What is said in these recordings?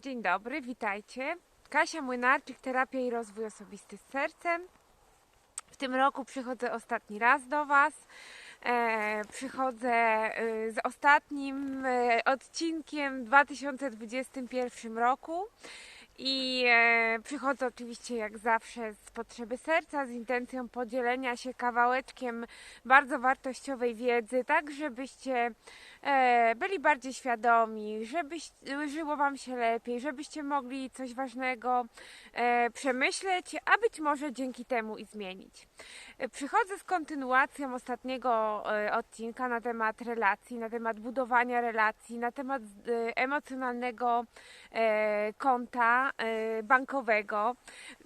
Dzień dobry, witajcie. Kasia Młynarczyk, terapia i rozwój osobisty z sercem. W tym roku przychodzę ostatni raz do Was. E, przychodzę e, z ostatnim e, odcinkiem w 2021 roku. I e, przychodzę oczywiście jak zawsze z potrzeby serca, z intencją podzielenia się kawałeczkiem bardzo wartościowej wiedzy, tak żebyście byli bardziej świadomi, żeby żyło Wam się lepiej, żebyście mogli coś ważnego e, przemyśleć, a być może dzięki temu i zmienić. E, Przychodzę z kontynuacją ostatniego e, odcinka na temat relacji, na temat budowania relacji, na temat e, emocjonalnego konta bankowego,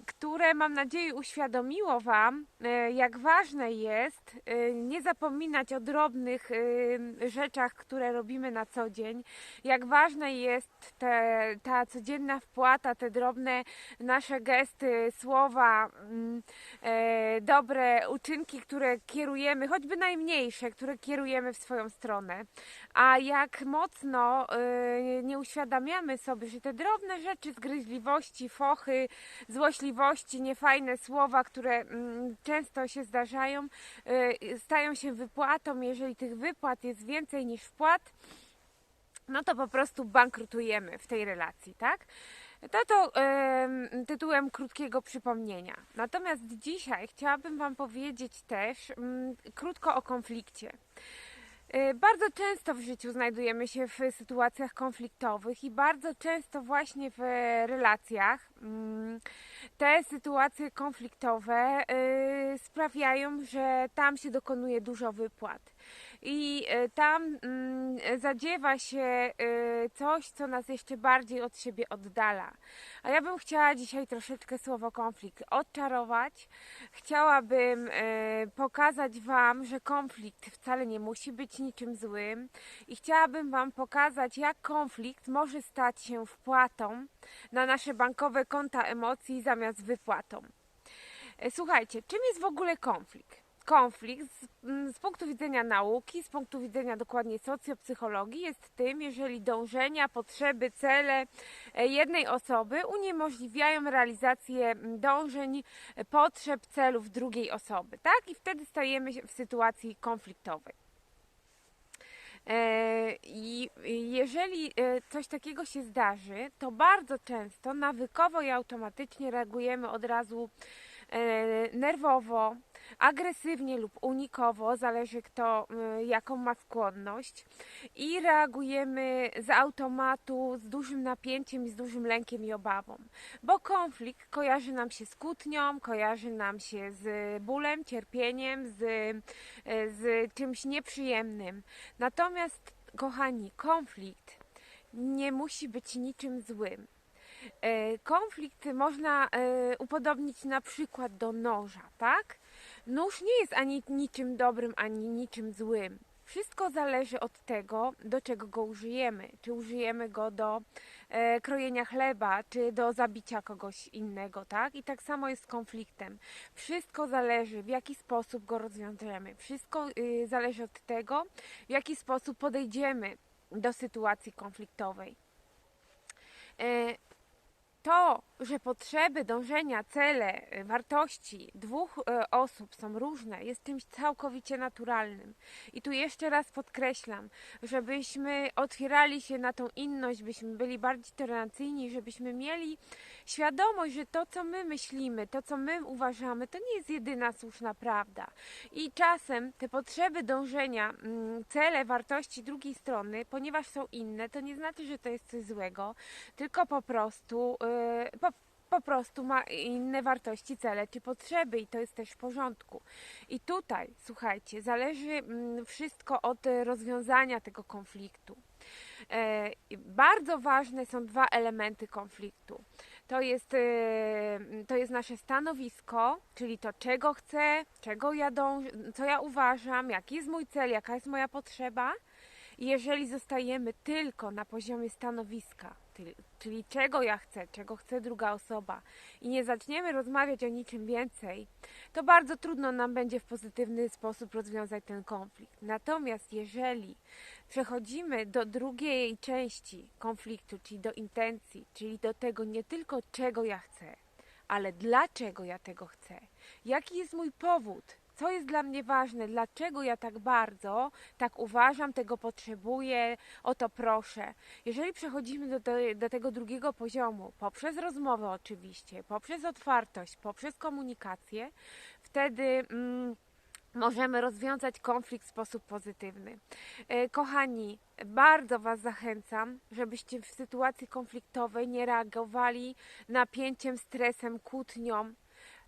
które mam nadzieję uświadomiło Wam, jak ważne jest nie zapominać o drobnych rzeczach, które robimy na co dzień, jak ważna jest te, ta codzienna wpłata, te drobne nasze gesty, słowa, mm, e, dobre uczynki, które kierujemy, choćby najmniejsze, które kierujemy w swoją stronę. A jak mocno e, nie uświadamiamy sobie, że te drobne rzeczy, zgryźliwości, fochy, złośliwości, niefajne słowa, które mm, często się zdarzają, e, stają się wypłatą. Jeżeli tych wypłat jest więcej niż wpłat, no to po prostu bankrutujemy w tej relacji, tak? To to em, tytułem krótkiego przypomnienia. Natomiast dzisiaj chciałabym Wam powiedzieć też mm, krótko o konflikcie. Y, Bardzo często w życiu znajdujemy się w sytuacjach konfliktowych i bardzo często właśnie w relacjach mm, te sytuacje konfliktowe y, sprawiają, że tam się dokonuje dużo wypłat. I y, tam mm, zadziewa się y, coś, co nas jeszcze bardziej od siebie oddala. A ja bym chciała dzisiaj troszeczkę słowo konflikt odczarować. Chciałabym y, pokazać Wam, że konflikt wcale nie musi być niczym złym. I chciałabym Wam pokazać, jak konflikt może stać się wpłatą na nasze bankowe konta emocji zamiast wypłatą. E, Słuchajcie, czym jest w ogóle konflikt? Konflikt z, mm, z punktu widzenia nauki, z punktu widzenia dokładnie socjopsychologii jest tym, jeżeli dążenia, potrzeby, cele e, jednej osoby uniemożliwiają realizację mm, dążeń, e, potrzeb, celów drugiej osoby, tak? I wtedy stajemy się w sytuacji konfliktowej. E, I jeżeli coś takiego się zdarzy, to bardzo często nawykowo i automatycznie reagujemy od razu nerwowo, agresywnie lub unikowo, zależy kto e, jaką ma skłonność i reagujemy z automatu z dużym napięciem i z dużym lękiem i obawą, bo konflikt kojarzy nam się z kłótnią, kojarzy nam się z bólem, cierpieniem, z, e, z czymś nieprzyjemnym. Natomiast, kochani, konflikt nie musi być niczym złym. E, Konflikt można upodobnić na przykład do noża, tak? Nóż nie jest ani niczym dobrym, ani niczym złym. Wszystko zależy od tego, do czego go użyjemy. Czy użyjemy go do e, krojenia chleba, czy do zabicia kogoś innego, tak? I tak samo jest z konfliktem. Wszystko zależy, w jaki sposób go rozwiążemy. Wszystko y, zależy od tego, w jaki sposób podejdziemy do sytuacji konfliktowej. E, to, że potrzeby, dążenia, cele, y, wartości dwóch y, osób są różne, jest czymś całkowicie naturalnym. I tu jeszcze raz podkreślam, żebyśmy otwierali się na tą inność, byśmy byli bardziej tolerancyjni, żebyśmy mieli świadomość, że to, co my myślimy, to, co my uważamy, to nie jest jedyna słuszna prawda. I czasem te potrzeby, dążenia, mm, cele, wartości drugiej strony, ponieważ są inne, to nie znaczy, że to jest coś złego, tylko po prostu, yy, po, po prostu ma inne wartości, cele czy potrzeby i to jest też w porządku. I tutaj, słuchajcie, zależy mm, wszystko od rozwiązania tego konfliktu. E, bardzo ważne są dwa elementy konfliktu. To jest, e, to jest nasze stanowisko, czyli to, czego chcę, czego ja co ja uważam, jaki jest mój cel, jaka jest moja potrzeba. Jeżeli zostajemy tylko na poziomie stanowiska, czyli czego ja chcę, czego chce druga osoba, i nie zaczniemy rozmawiać o niczym więcej, to bardzo trudno nam będzie w pozytywny sposób rozwiązać ten konflikt. Natomiast jeżeli przechodzimy do drugiej części konfliktu, czyli do intencji, czyli do tego nie tylko czego ja chcę, ale dlaczego ja tego chcę. Jaki jest mój powód? Co jest dla mnie ważne? Dlaczego ja tak bardzo tak uważam, tego potrzebuję, o to proszę? Jeżeli przechodzimy do, do, tego drugiego poziomu, poprzez rozmowę oczywiście, poprzez otwartość, poprzez komunikację, wtedy. Mm, możemy rozwiązać konflikt w sposób pozytywny. E, Kochani, bardzo Was zachęcam, żebyście w sytuacji konfliktowej nie reagowali napięciem, stresem, kłótnią,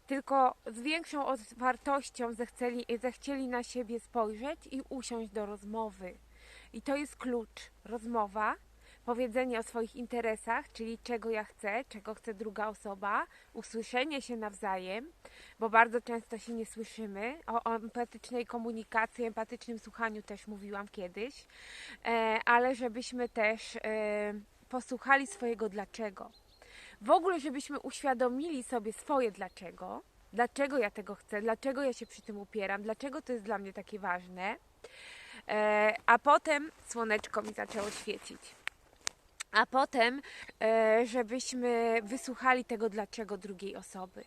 tylko z większą otwartością zechcieli, zechcieli na siebie spojrzeć i usiąść do rozmowy. I to jest klucz. Rozmowa, powiedzenie o swoich interesach, czyli czego ja chcę, czego chce druga osoba, usłyszenie się nawzajem, bo bardzo często się nie słyszymy. O, o empatycznej komunikacji, empatycznym słuchaniu też mówiłam kiedyś, e, ale żebyśmy też e, posłuchali swojego dlaczego. W ogóle, żebyśmy uświadomili sobie swoje dlaczego, dlaczego ja tego chcę, dlaczego ja się przy tym upieram, dlaczego to jest dla mnie takie ważne. E, a potem słoneczko mi zaczęło świecić. A potem, e, żebyśmy wysłuchali tego dlaczego drugiej osoby.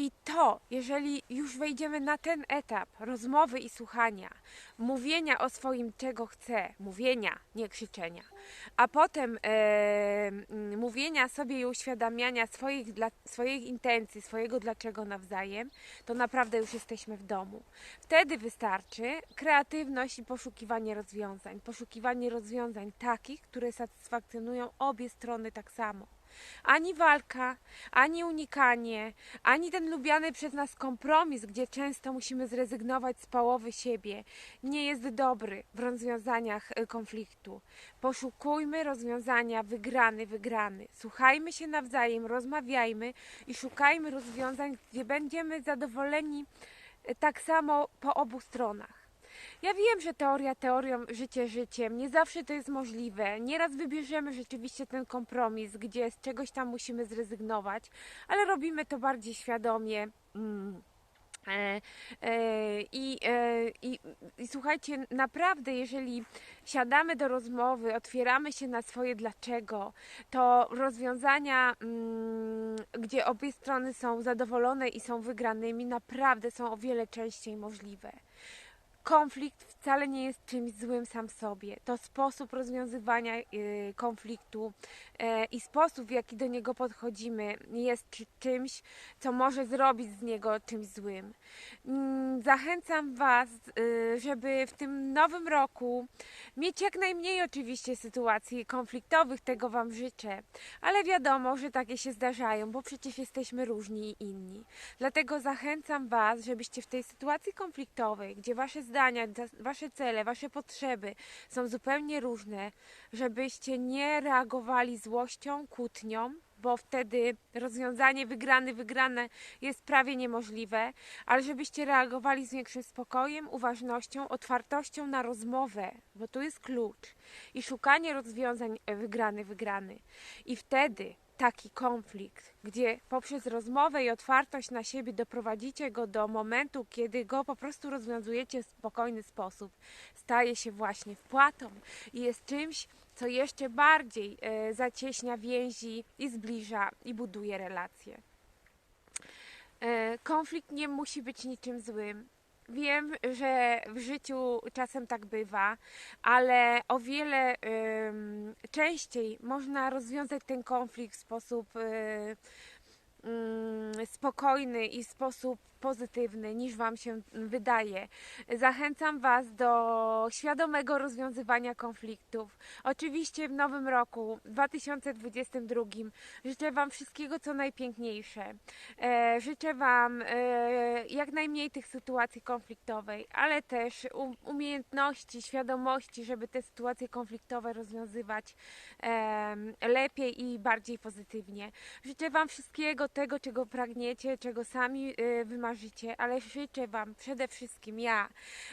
I to, jeżeli już wejdziemy na ten etap rozmowy i słuchania, mówienia o swoim, czego chcę, mówienia, nie krzyczenia, a potem e, mówienia sobie i uświadamiania swoich, dla, swoich intencji, swojego dlaczego nawzajem, to naprawdę już jesteśmy w domu. Wtedy wystarczy kreatywność i poszukiwanie rozwiązań. Poszukiwanie rozwiązań takich, które satysfakcjonują obie strony tak samo. Ani walka, ani unikanie, ani ten lubiany przez nas kompromis, gdzie często musimy zrezygnować z połowy siebie, nie jest dobry w rozwiązaniach y, konfliktu. Poszukujmy rozwiązania wygrany, wygrany. Słuchajmy się nawzajem, rozmawiajmy i szukajmy rozwiązań, gdzie będziemy zadowoleni y, tak samo po obu stronach. Ja wiem, że teoria teorią, życie życiem, nie zawsze to jest możliwe. Nieraz wybierzemy rzeczywiście ten kompromis, gdzie z czegoś tam musimy zrezygnować, ale robimy to bardziej świadomie. Mm. E, e, I, e, i, I słuchajcie, naprawdę, jeżeli siadamy do rozmowy, otwieramy się na swoje dlaczego, to rozwiązania, mm, gdzie obie strony są zadowolone i są wygranymi, naprawdę są o wiele częściej możliwe. Konflikt wcale nie jest czymś złym sam w sobie. To sposób rozwiązywania y, konfliktu y, i sposób, w jaki do niego podchodzimy, jest czy- czymś, co może zrobić z niego czymś złym. Mm, Zachęcam Was, y, żeby w tym nowym roku mieć jak najmniej oczywiście sytuacji konfliktowych, tego Wam życzę, ale wiadomo, że takie się zdarzają, bo przecież jesteśmy różni i inni. Dlatego zachęcam Was, żebyście w tej sytuacji konfliktowej, gdzie Wasze zdania, da- Wasze cele, Wasze potrzeby są zupełnie różne, żebyście nie reagowali złością, kłótnią, bo wtedy rozwiązanie wygrany, wygrane jest prawie niemożliwe, ale żebyście reagowali z większym spokojem, uważnością, otwartością na rozmowę, bo tu jest klucz i szukanie rozwiązań e, wygrany, wygrany. I wtedy taki konflikt, gdzie poprzez rozmowę i otwartość na siebie doprowadzicie go do momentu, kiedy go po prostu rozwiązujecie w spokojny sposób, staje się właśnie wpłatą i jest czymś, co jeszcze bardziej e, zacieśnia więzi i zbliża i buduje relacje. E, konflikt nie musi być niczym złym. Wiem, że w życiu czasem tak bywa, ale o wiele em, częściej można rozwiązać ten konflikt w sposób mm, spokojny i sposób pozytywny niż Wam się wydaje. Zachęcam Was do świadomego rozwiązywania konfliktów. Oczywiście w nowym roku 2022 życzę Wam wszystkiego co najpiękniejsze. E, życzę Wam e, jak najmniej tych sytuacji konfliktowej, ale też um, umiejętności, świadomości, żeby te sytuacje konfliktowe rozwiązywać em, lepiej i bardziej pozytywnie. Życzę Wam wszystkiego tego, czego pragniecie, czego sami y, wymarzycie, ale życzę Wam przede wszystkim ja,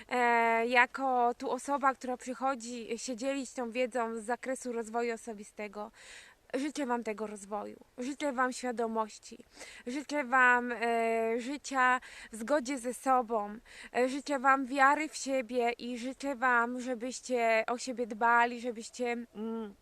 e, jako tu osoba, która przychodzi się dzielić tą wiedzą z zakresu rozwoju osobistego, życzę Wam tego rozwoju, życzę Wam świadomości, życzę Wam e, życia w zgodzie ze sobą, e, życzę Wam wiary w siebie i życzę Wam, żebyście o siebie dbali, żebyście. Mm,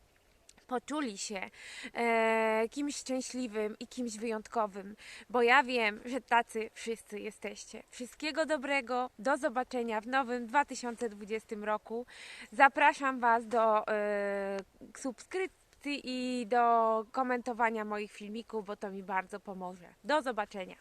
poczuli się e, kimś szczęśliwym i kimś wyjątkowym, bo ja wiem, że tacy wszyscy jesteście. Wszystkiego dobrego, do zobaczenia w nowym 2020 roku. Zapraszam Was do e, subskrypcji i do komentowania moich filmików, bo to mi bardzo pomoże. Do zobaczenia.